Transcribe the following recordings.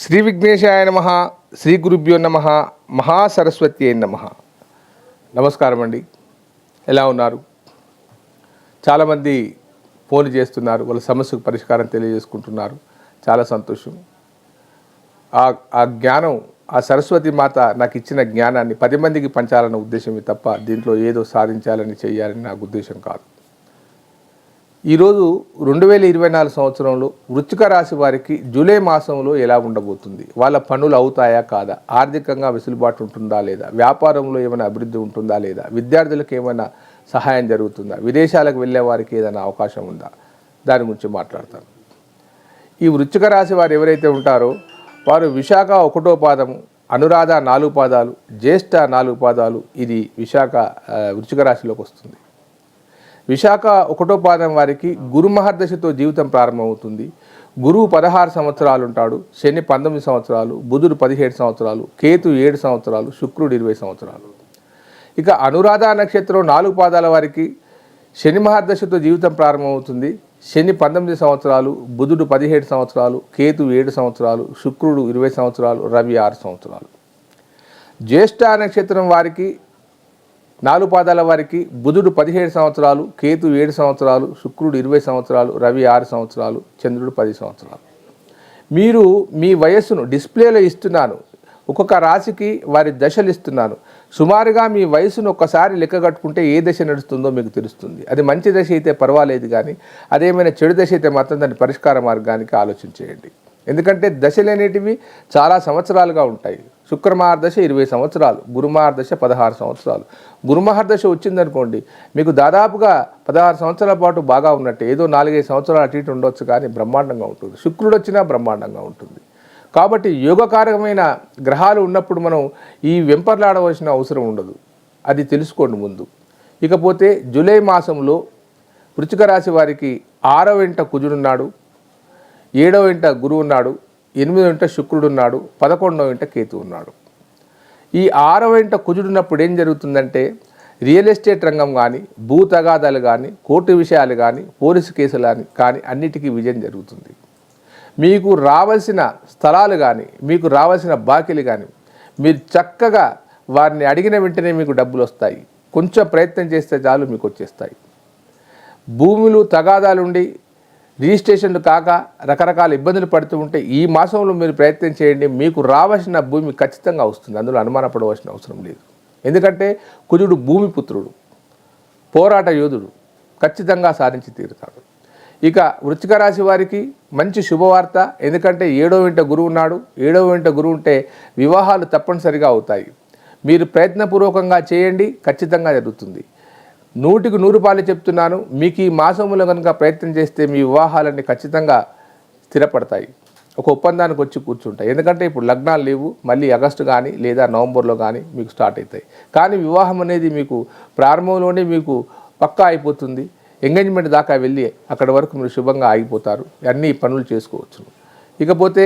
శ్రీ విఘ్నేశాయ నమ శ్రీ గురుభ్యో నమ మహాసరస్వతి అయిన నమ. నమస్కారం అండి. ఎలా ఉన్నారు? చాలామంది ఫోన్ చేస్తున్నారు వాళ్ళ సమస్యకు పరిష్కారం తెలియజేసుకుంటున్నారు. చాలా సంతోషం. ఆ ఆ జ్ఞానం ఆ సరస్వతి మాత నాకు ఇచ్చిన జ్ఞానాన్ని పది మందికి పంచాలన్న ఉద్దేశమే తప్ప దీంట్లో ఏదో సాధించాలని చేయాలని నాకు ఉద్దేశం కాదు. ఈరోజు రెండు వేల ఇరవై నాలుగు సంవత్సరంలో వృత్తిక రాశి వారికి జూలై మాసంలో ఎలా ఉండబోతుంది? వాళ్ళ పనులు అవుతాయా కాదా? ఆర్థికంగా వెసులుబాటు ఉంటుందా లేదా? వ్యాపారంలో ఏమైనా అభివృద్ధి ఉంటుందా లేదా? విద్యార్థులకు ఏమైనా సహాయం జరుగుతుందా? విదేశాలకు వెళ్ళే వారికి ఏదైనా అవకాశం ఉందా? దాని గురించి మాట్లాడతాను ఈ వృత్తిక రాశి వారు ఎవరైతే ఉంటారో వారు విశాఖ ఒకటో పాదము అనురాధ నాలుగు పాదాలు జ్యేష్ఠ నాలుగు పాదాలు ఇది విశాఖ ఆ, రాశిలోకి వస్తుంది. విశాఖ ఒకటో పాదం వారికి గురు మహర్దశతో జీవితం ప్రారంభమవుతుంది. గురువు పదహారు సంవత్సరాలు ఉంటాడు. శని పంతొమ్మిది సంవత్సరాలు బుధుడు పదిహేడు సంవత్సరాలు కేతు ఏడు సంవత్సరాలు శుక్రుడు ఇరవై సంవత్సరాలు. ఇక అనురాధ నక్షత్రం నాలుగు పాదాల వారికి శని మహర్దశతో జీవితం ప్రారంభమవుతుంది. శని పంతొమ్మిది సంవత్సరాలు బుధుడు పదిహేడు సంవత్సరాలు కేతు ఏడు సంవత్సరాలు శుక్రుడు ఇరవై సంవత్సరాలు రవి ఆరు సంవత్సరాలు. జ్యేష్ఠ నక్షత్రం వారికి నాలుగు పాదాల వారికి బుధుడు పదిహేడు సంవత్సరాలు కేతు ఏడు సంవత్సరాలు శుక్రుడు ఇరవై సంవత్సరాలు రవి ఆరు సంవత్సరాలు చంద్రుడు పది సంవత్సరాలు. మీరు మీ వయస్సును డిస్ప్లేలో ఇస్తున్నాను. ఒక్కొక్క రాశికి వారి దశలు ఇస్తున్నాను. సుమారుగా మీ వయసును ఒక్కసారి లెక్క కట్టుకుంటే ఏ దశ నడుస్తుందో మీకు తెలుస్తుంది. అది మంచి దశ అయితే పర్వాలేదు కానీ అదేమైనా చెడు దశ అయితే మాత్రం దాని పరిష్కార మార్గానికి ఆలోచించేయండి ఎందుకంటే దశలు అనేటివి చాలా సంవత్సరాలుగా ఉంటాయి. శుక్రమహార్దశ ఇరవై సంవత్సరాలు గురుమహార్దశ పదహారు సంవత్సరాలు. గురుమహార్దశ వచ్చిందనుకోండి మీకు దాదాపుగా పదహారు సంవత్సరాల పాటు బాగా ఉన్నట్టు. ఏదో నాలుగైదు సంవత్సరాలు అటు ఇటు ఉండొచ్చు కానీ బ్రహ్మాండంగా ఉంటుంది. శుక్రుడు వచ్చినా బ్రహ్మాండంగా ఉంటుంది. కాబట్టి యోగకారకమైన గ్రహాలు ఉన్నప్పుడు మనం ఈ వెంపర్లాడవలసిన అవసరం ఉండదు. అది తెలుసుకోండి ముందు. ఇకపోతే జూలై మాసంలో వృచ్చిక రాశి వారికి ఆరో వెంట కుజుడున్నాడు ఏడవ ఇంట గురువు ఉన్నాడు ఎనిమిదో ఇంట శుక్రుడు ఉన్నాడు పదకొండవ ఇంట కేతు ఉన్నాడు. ఈ ఆరవ ఇంట కుజుడున్నప్పుడు ఏం జరుగుతుందంటే రియల్ ఎస్టేట్ రంగం కానీ భూ తగాదాలు కానీ కోర్టు విషయాలు కానీ పోలీసు కేసులు కానీ కానీ అన్నిటికీ విజయం జరుగుతుంది. మీకు రావాల్సిన స్థలాలు కానీ మీకు రావాల్సిన బాకీలు కానీ మీరు చక్కగా వారిని అడిగిన వెంటనే మీకు డబ్బులు వస్తాయి. కొంచెం ప్రయత్నం చేస్తే చాలు మీకు వచ్చేస్తాయి. భూములు తగాదాలుండి రిజిస్ట్రేషన్లు కాక రకరకాల ఇబ్బందులు పడుతూ ఉంటే ఈ మాసంలో మీరు ప్రయత్నం చేయండి. మీకు రావాల్సిన భూమి ఖచ్చితంగా వస్తుంది. అందులో అనుమానపడవలసిన అవసరం లేదు. ఎందుకంటే కుజుడు భూమి పుత్రుడు పోరాట యోధుడు ఖచ్చితంగా సాధించి తీరుతాడు. ఇక వృచ్చిక రాశి వారికి మంచి శుభవార్త. ఎందుకంటే ఏడో వెంట గురువు ఉన్నాడు. ఏడో వెంట గురువు ఉంటే వివాహాలు తప్పనిసరిగా అవుతాయి. మీరు ప్రయత్నపూర్వకంగా చేయండి. ఖచ్చితంగా జరుగుతుంది. నూటికి నూరు పాలు చెప్తున్నాను. మీకు ఈ మాసంలో కనుక ప్రయత్నం చేస్తే మీ వివాహాలన్నీ ఖచ్చితంగా స్థిరపడతాయి. ఒక ఒప్పందానికి వచ్చి కూర్చుంటాయి. ఎందుకంటే ఇప్పుడు లగ్నాలు లేవు. మళ్ళీ ఆగస్టు కానీ లేదా నవంబర్లో కానీ మీకు స్టార్ట్ అవుతాయి. కానీ వివాహం అనేది మీకు ప్రారంభంలోనే మీకు పక్కా అయిపోతుంది. ఎంగేజ్మెంట్ దాకా వెళ్ళి అక్కడి వరకు మీరు శుభంగా ఆగిపోతారు. అన్ని పనులు చేసుకోవచ్చు. ఇకపోతే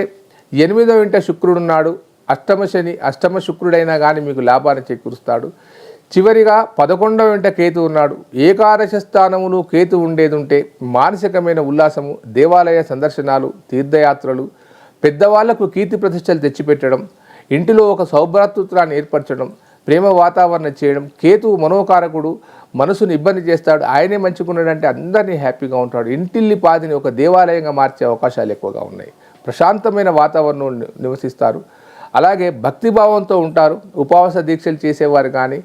ఎనిమిదవ ఇంట శుక్రుడు ఉన్నాడు. అష్టమ శని అష్టమ శుక్రుడైనా కానీ మీకు లాభాన్ని చేకూరుస్తాడు. చివరిగా పదకొండవ వెంట కేతు ఉన్నాడు. ఏకాదశ స్థానములు కేతు ఉండేది ఉంటే మానసికమైన ఉల్లాసము దేవాలయ సందర్శనాలు తీర్థయాత్రలు పెద్దవాళ్ళకు కీర్తి ప్రతిష్టలు తెచ్చిపెట్టడం ఇంటిలో ఒక సౌభ్రాతృత్వాన్ని ఏర్పరచడం ప్రేమ వాతావరణం చేయడం కేతు మనోకారకుడు మనసును ఇబ్బంది చేస్తాడు ఆయనే మంచుకున్నాడంటే అందరినీ హ్యాపీగా ఉంటాడు. ఇంటిల్లి పాదిని ఒక దేవాలయంగా మార్చే అవకాశాలు ఎక్కువగా ఉన్నాయి. ప్రశాంతమైన వాతావరణం నివసిస్తారు. అలాగే భక్తిభావంతో ఉంటారు. ఉపవాస దీక్షలు చేసేవారు కానీ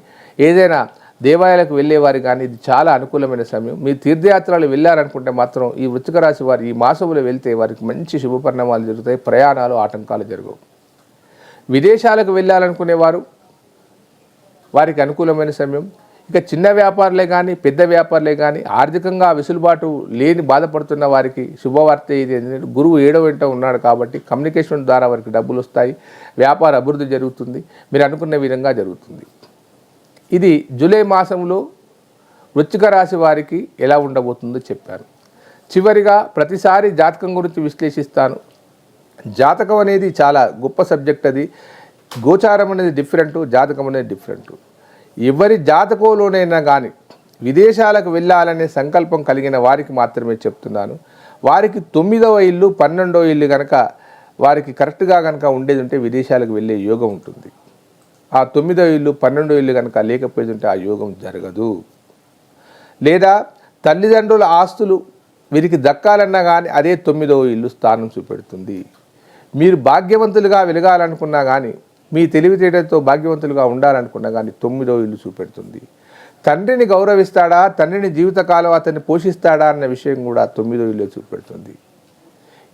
ఏదైనా దేవాలయాలకు వెళ్ళేవారు కానీ ఇది చాలా అనుకూలమైన సమయం. మీ తీర్థయాత్రలు వెళ్ళారనుకుంటే మాత్రం ఈ వృత్తిక రాశి వారు ఈ మాసంలో వెళ్తే వారికి మంచి శుభ పరిణామాలు జరుగుతాయి ప్రయాణాలు ఆటంకాలు జరగవు. విదేశాలకు వెళ్ళాలనుకునేవారు వారికి అనుకూలమైన సమయం. ఇక చిన్న వ్యాపారులే కానీ పెద్ద వ్యాపారులే కానీ ఆర్థికంగా వెసులుబాటు లేని బాధపడుతున్న వారికి శుభవార్త ఇది. ఏంటంటే గురువు ఏడో వెంట ఉన్నాడు కాబట్టి కమ్యూనికేషన్ ద్వారా వారికి డబ్బులు వస్తాయి వ్యాపార అభివృద్ధి జరుగుతుంది. మీరు అనుకున్న విధంగా జరుగుతుంది. ఇది జూలై మాసంలో వృచ్చిక రాశి వారికి ఎలా ఉండబోతుందో చెప్పాను చివరిగా ప్రతిసారి జాతకం గురించి విశ్లేషిస్తాను. జాతకం అనేది చాలా గొప్ప సబ్జెక్ట్ అది. గోచారం అనేది డిఫరెంట్ జాతకం అనేది డిఫరెంట్ ఎవరి జాతకంలోనైనా కానీ విదేశాలకు వెళ్ళాలనే సంకల్పం కలిగిన వారికి మాత్రమే చెప్తున్నాను. వారికి తొమ్మిదవ ఇల్లు పన్నెండవ ఇల్లు కనుక వారికి కరెక్ట్గా కనుక ఉండేది ఉంటే విదేశాలకు వెళ్ళే యోగం ఉంటుంది. ఆ తొమ్మిదో ఇల్లు పన్నెండో ఇల్లు కనుక లేకపోయిందంటే ఆ యోగం జరగదు. లేదా తల్లిదండ్రుల ఆస్తులు వీరికి దక్కాలన్నా కానీ అదే తొమ్మిదో ఇల్లు స్థానం చూపెడుతుంది. మీరు భాగ్యవంతులుగా వెలగాలనుకున్నా కానీ మీ తెలివితేటలతో భాగ్యవంతులుగా ఉండాలనుకున్నా కానీ తొమ్మిదో ఇల్లు చూపెడుతుంది. తండ్రిని గౌరవిస్తాడా తండ్రిని జీవితకాలం అతన్ని పోషిస్తాడా అన్న విషయం కూడా తొమ్మిదో ఇల్లు చూపెడుతుంది.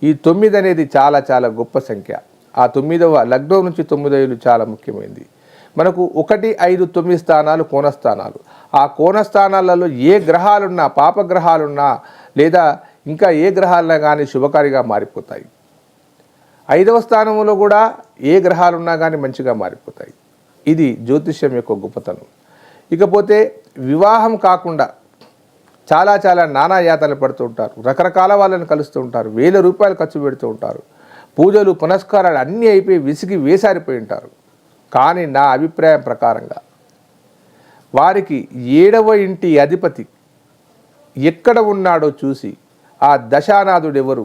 ఈ తొమ్మిది అనేది చాలా చాలా గొప్ప సంఖ్య. ఆ తొమ్మిదవ లగ్నం నుంచి తొమ్మిదో ఇల్లు చాలా ముఖ్యమైనది మనకు ఒకటి ఐదు తొమ్మిది స్థానాలు కోణస్థానాలు. ఆ కోణస్థానాలలో ఏ గ్రహాలున్నా పాపగ్రహాలున్నా లేదా ఇంకా ఏ గ్రహాలన్నా కానీ శుభకారిగా మారిపోతాయి. ఐదవ స్థానంలో కూడా ఏ గ్రహాలున్నా కానీ మంచిగా మారిపోతాయి. ఇది జ్యోతిష్యం యొక్క గొప్పతనం. ఇకపోతే వివాహం కాకుండా చాలా చాలా నానా యాతలు పడుతూ ఉంటారు. రకరకాల వాళ్ళని కలుస్తూ ఉంటారు. వేల రూపాయలు ఖర్చు పెడుతూ ఉంటారు. పూజలు పునస్కారాలు అన్నీ అయిపోయి విసిగి వేసారిపోయి ఉంటారు. కానీ నా అభిప్రాయం ప్రకారంగా వారికి ఏడవ ఇంటి అధిపతి ఎక్కడ ఉన్నాడో చూసి ఆ దశానాథుడు ఎవరు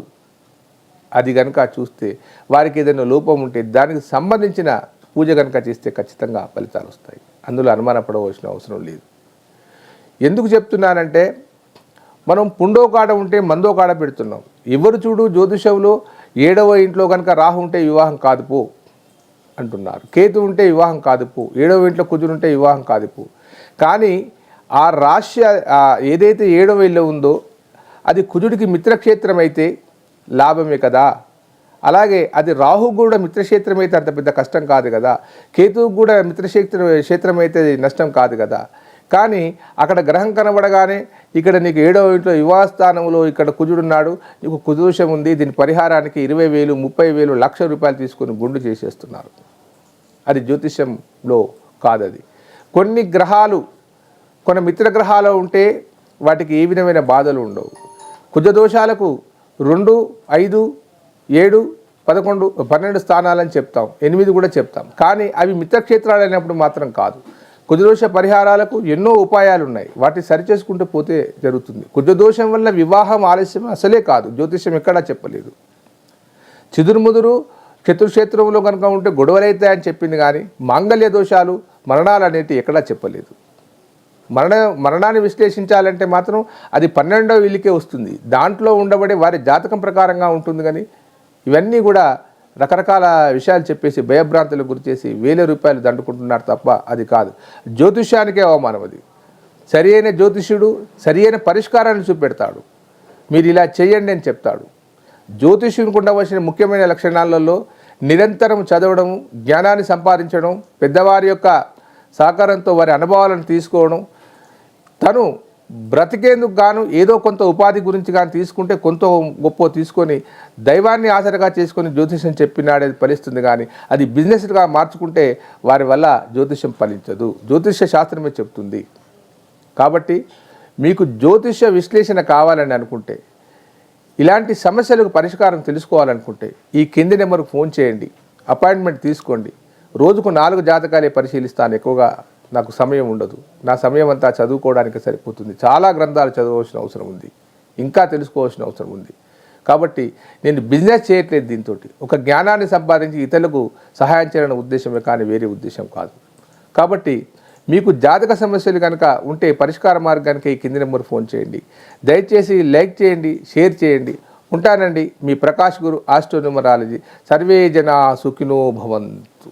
అది కనుక చూస్తే వారికి ఏదైనా లోపం ఉంటే దానికి సంబంధించిన పూజ కనుక చేస్తే ఖచ్చితంగా ఫలితాలు వస్తాయి. అందులో అనుమానపడవలసిన అవసరం లేదు. ఎందుకు చెప్తున్నానంటే మనం పుండో కాడ ఉంటే మందో కాడ పెడుతున్నాం. ఎవరు చూడు జ్యోతిషంలో ఏడవ ఇంట్లో కనుక రాహు ఉంటే వివాహం కాదు పో. అంటున్నారు. కేతు ఉంటే వివాహం కాదు పో ఏడవ ఇంట్లో కుజుడు ఉంటే వివాహం కాదు పో కానీ ఆ రాశి ఏదైతే ఏడవ ఇల్లు ఉందో అది కుజుడికి మిత్రక్షేత్రం అయితే లాభమే కదా. అలాగే అది రాహు కూడా మిత్రక్షేత్రం అయితే అంత పెద్ద కష్టం కాదు కదా. కేతువు కూడా మిత్రక్షేత్ర క్షేత్రం అయితే నష్టం కాదు కదా. కానీ అక్కడ గ్రహం కనబడగానే ఇక్కడ నీకు ఏడవ ఇంట్లో వివాహస్థానంలో ఇక్కడ కుజుడున్నాడు. నీకు కుదోషం ఉంది. దీని పరిహారానికి ఇరవై వేలు ముప్పై వేలు లక్ష రూపాయలు తీసుకొని గుండు చేసేస్తున్నారు. అది జ్యోతిష్యంలో కాదది. కొన్ని గ్రహాలు కొన్ని మిత్ర గ్రహాలు ఉంటే వాటికి ఏ విధమైన బాధలు ఉండవు. కుజదోషాలకు రెండు ఐదు ఏడు పదకొండు పన్నెండు స్థానాలని చెప్తాం. ఎనిమిది కూడా చెప్తాం. కానీ అవి మిత్రక్షేత్రాలు అయినప్పుడు మాత్రం కాదు. కుజదోష పరిహారాలకు ఎన్నో ఉపాయాలు ఉన్నాయి. వాటిని సరిచేసుకుంటూ పోతే జరుగుతుంది. కుజదోషం వల్ల వివాహం ఆలస్యం అసలే కాదు. జ్యోతిష్యం ఎక్కడా చెప్పలేదు. చిదురుముదురు చతుర్క్షేత్రంలో కనుక ఉంటే గొడవలైతాయని చెప్పింది కానీ మాంగళ్య దోషాలు మరణాలు అనేటివి ఎక్కడా చెప్పలేదు. మరణ మరణాన్ని విశ్లేషించాలంటే మాత్రం అది పన్నెండవ ఇల్లుకే వస్తుంది. దాంట్లో ఉండబడే వారి జాతకం ప్రకారంగా ఉంటుంది కానీ ఇవన్నీ కూడా రకరకాల విషయాలు చెప్పేసి భయభ్రాంతులకు గురిచేసి వేల రూపాయలు దండుకుంటున్నారు తప్ప అది కాదు. జ్యోతిష్యానికే అవమానం అది. సరి అయిన జ్యోతిష్యుడు సరి అయిన పరిష్కారాన్ని చూపెడతాడు. మీరు ఇలా చేయండి అని చెప్తాడు. జ్యోతిష్యునికి ఉండవలసిన ముఖ్యమైన లక్షణాలలో నిరంతరం చదవడం జ్ఞానాన్ని సంపాదించడం పెద్దవారి యొక్క సహకారంతో వారి అనుభవాలను తీసుకోవడం తను బ్రతికేందుకు గాను ఏదో కొంత ఉపాధి గురించి కానీ తీసుకుంటే కొంత గొప్ప తీసుకొని దైవాన్ని ఆసరగా చేసుకొని జ్యోతిష్యం చెప్పినాడే ఫలిస్తుంది కానీ అది బిజినెస్గా మార్చుకుంటే వారి వల్ల జ్యోతిష్యం ఫలించదు. జ్యోతిష్య శాస్త్రమే చెప్తుంది. కాబట్టి మీకు జ్యోతిష్య విశ్లేషణ కావాలని అనుకుంటే ఇలాంటి సమస్యలకు పరిష్కారం తెలుసుకోవాలనుకుంటే ఈ కింది నెంబర్కు ఫోన్ చేయండి అపాయింట్మెంట్ తీసుకోండి. రోజుకు నాలుగు జాతకాలే పరిశీలిస్తాను ఎక్కువగా నాకు సమయం ఉండదు. నా సమయం అంతా చదువుకోవడానికి సరిపోతుంది. చాలా గ్రంథాలు చదవవలసిన అవసరం ఉంది. ఇంకా తెలుసుకోవాల్సిన అవసరం ఉంది. కాబట్టి నేను బిజినెస్ చేయట్లేదు దీంతో ఒక జ్ఞానాన్ని సంపాదించి ఇతరులకు సహాయం చేయాలనే ఉద్దేశమే కానీ వేరే ఉద్దేశం కాదు. కాబట్టి మీకు జాతక సమస్యలు కనుక ఉంటే పరిష్కార మార్గానికి ఈ కింది నెంబర్ ఫోన్ చేయండి. దయచేసి లైక్ చేయండి షేర్ చేయండి. ఉంటానండి మీ ప్రకాష్ గురు ఆస్ట్రో న్యూమరాలజీ సర్వే జనా సుఖినో భవంతు.